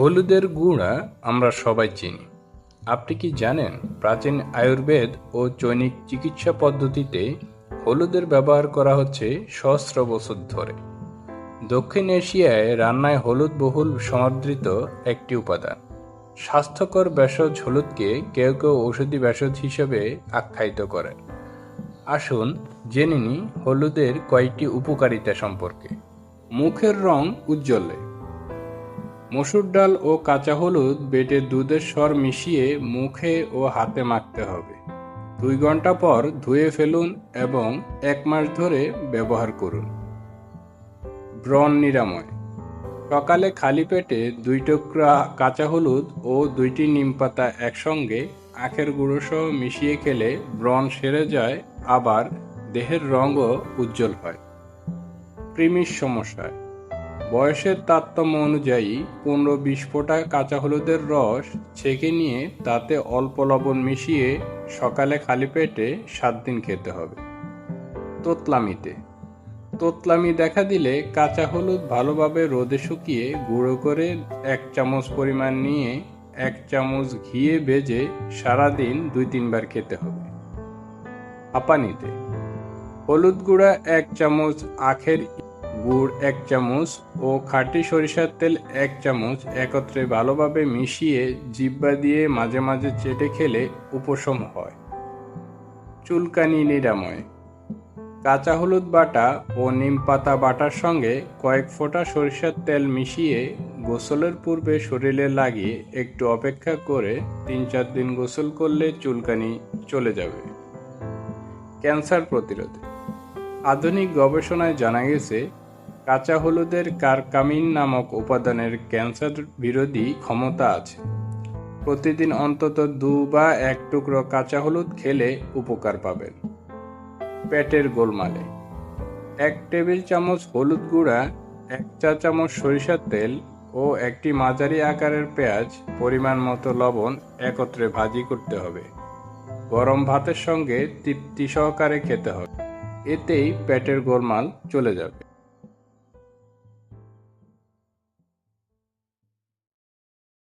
হলুদের গুঁড়া আমরা সবাই চিনি। আপনি কি জানেন প্রাচীন আয়ুর্বেদ ও জৈনিক চিকিৎসা পদ্ধতিতে হলুদের ব্যবহার করা হচ্ছে সহস্র বছর ধরে? দক্ষিণ এশিয়ায় রান্নায় হলুদ বহুল সমাদৃত একটি উপাদান। স্বাস্থ্যকর ভেষজ হলুদকে কেউ কেউ ঔষধি ভেষজ হিসেবে আখ্যায়িত করেন। আসুন জেনে নিই হলুদের কয়েকটি উপকারিতা সম্পর্কে। মুখের রং উজ্জ্বলে। মসুর ডাল ও কাঁচা হলুদ বেটে দুধের স্বর মিশিয়ে মুখে ও হাতে মাখতে হবে। দুই ঘণ্টা পর ধুয়ে ফেলুন এবং এক মাস ধরে ব্যবহার করুন। ব্রণ নিরাময়। সকালে খালি পেটে দুই টুকরা কাঁচা হলুদ ও দুইটি নিমপাতা একসঙ্গে আখের গুঁড়ো সহ মিশিয়ে খেলে ব্রণ সেরে যায়, আবার দেহের রঙও উজ্জ্বল হয়। প্রিমিস সমস্যায়। বয়সের তারতম্য অনুযায়ী পনেরো বিশ ফোঁটা কাঁচা হলুদের রস ছেঁকে নিয়ে তাতে অল্প লবণ মিশিয়ে সকালে খালি পেটে সাত দিন খেতে হবে। তোতলামিতে। তোতলামি দেখা দিলে কাঁচা হলুদ ভালোভাবে রোদে শুকিয়ে গুঁড়ো করে এক চামচ পরিমাণ নিয়ে এক চামচ ঘিয়ে ভেজে সারাদিন দুই তিনবার খেতে হবে। হাঁপানিতে হলুদ গুঁড়া এক চামচ আখের গুড় এক চামচ ও খাঁটি সরিষার তেল এক চামচ একত্রে ভালোভাবে মিশিয়ে জিব্বা দিয়ে মাঝে মাঝে চেটে খেলে উপশম হয়। চুলকানি নিরাময়। কাঁচা হলুদ বাটা ও নিম পাতা বাটার সঙ্গে কয়েক ফোঁটা সরিষার তেল মিশিয়ে গোসলের পূর্বে শরীরে লাগিয়ে একটু অপেক্ষা করে তিন চার দিন গোসল করলে চুলকানি চলে যাবে। ক্যান্সার প্রতিরোধে। আধুনিক গবেষণায় জানা গেছে, কাঁচা হলুদের কারকামিন নামক উপাদানের ক্যান্সার বিরোধী ক্ষমতা আছে। প্রতিদিন অন্তত দু বা এক টুকরো কাঁচা হলুদ খেলে উপকার পাবেন। পেটের গোলমালে। এক টেবিল চামচ হলুদ গুঁড়া, এক চা চামচ সরিষার তেল ও একটি মাঝারি আকারের পেঁয়াজ, পরিমাণ মতো লবণ একত্রে ভাজি করতে হবে। গরম ভাতের সঙ্গে তৃপ্তি সহকারে খেতে হবে। এতেই পেটের গোলমাল চলে যাবে।